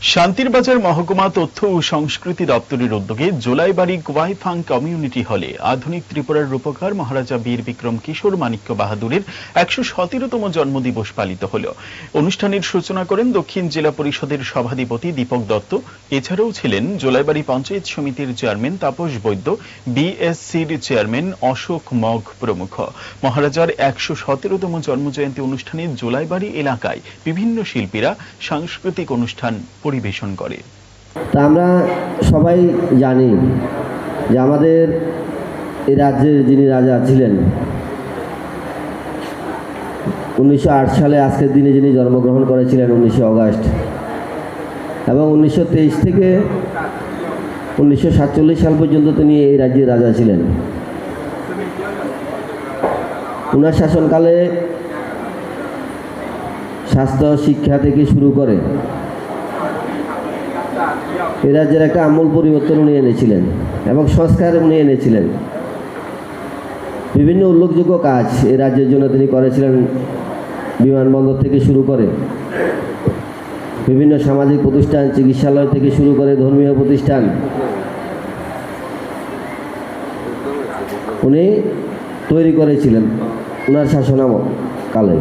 শান্তির বাজার মহকুমা তথ্য ও সংস্কৃতি দপ্তরের উদ্যোগে জোলাইবাড়ি গোয়াইফাং কমিউনিটি হলে আধুনিক ত্রিপুরার রূপকার মহারাজা বীর বিক্রম কিশোর মানিক্য বাহাদুরের একশো সতেরোতম জন্মদিবস পালিত হল। অনুষ্ঠানের সূচনা করেন দক্ষিণ জেলা পরিষদের সভাধিপতি দীপক দত্ত। এছাড়াও ছিলেন জোলাইবাড়ি পঞ্চায়েত সমিতির চেয়ারম্যান তাপস বৈদ্য, বিএসসির চেয়ারম্যান অশোক মগ প্রমুখ। মহারাজার একশো সতেরোতম জন্মজয়ন্তী অনুষ্ঠানে জোলাইবাড়ি এলাকায় বিভিন্ন শিল্পীরা সাংস্কৃতিক অনুষ্ঠান পরিবেশন করে। আমরা সবাই জানি যে আমাদের এই রাজ্যের যিনি রাজা ছিলেন, উনিশশো আট সালে আজকের দিনে যিনি জন্মগ্রহণ করেছিলেন, উনিশে অগাস্ট। এবং উনিশশো তেইশ থেকে উনিশশো সাতচল্লিশ সাল পর্যন্ত তিনি এই রাজ্যের রাজা ছিলেন। ওনার শাসনকালে স্বাস্থ্য, শিক্ষা থেকে শুরু করে এই রাজ্যের একটা আমূল পরিবর্তন উনি এনেছিলেন এবং সংস্কার উনি এনেছিলেন। বিভিন্ন উল্লেখযোগ্য কাজ এই রাজ্যের জন্য তিনি করেছিলেন বিমানবন্দর থেকে শুরু করে। বিভিন্ন সামাজিক প্রতিষ্ঠান, চিকিৎসালয় থেকে শুরু করে ধর্মীয় প্রতিষ্ঠান। উনি তৈরি করেছিলেন ওনার শাসনামল কালে।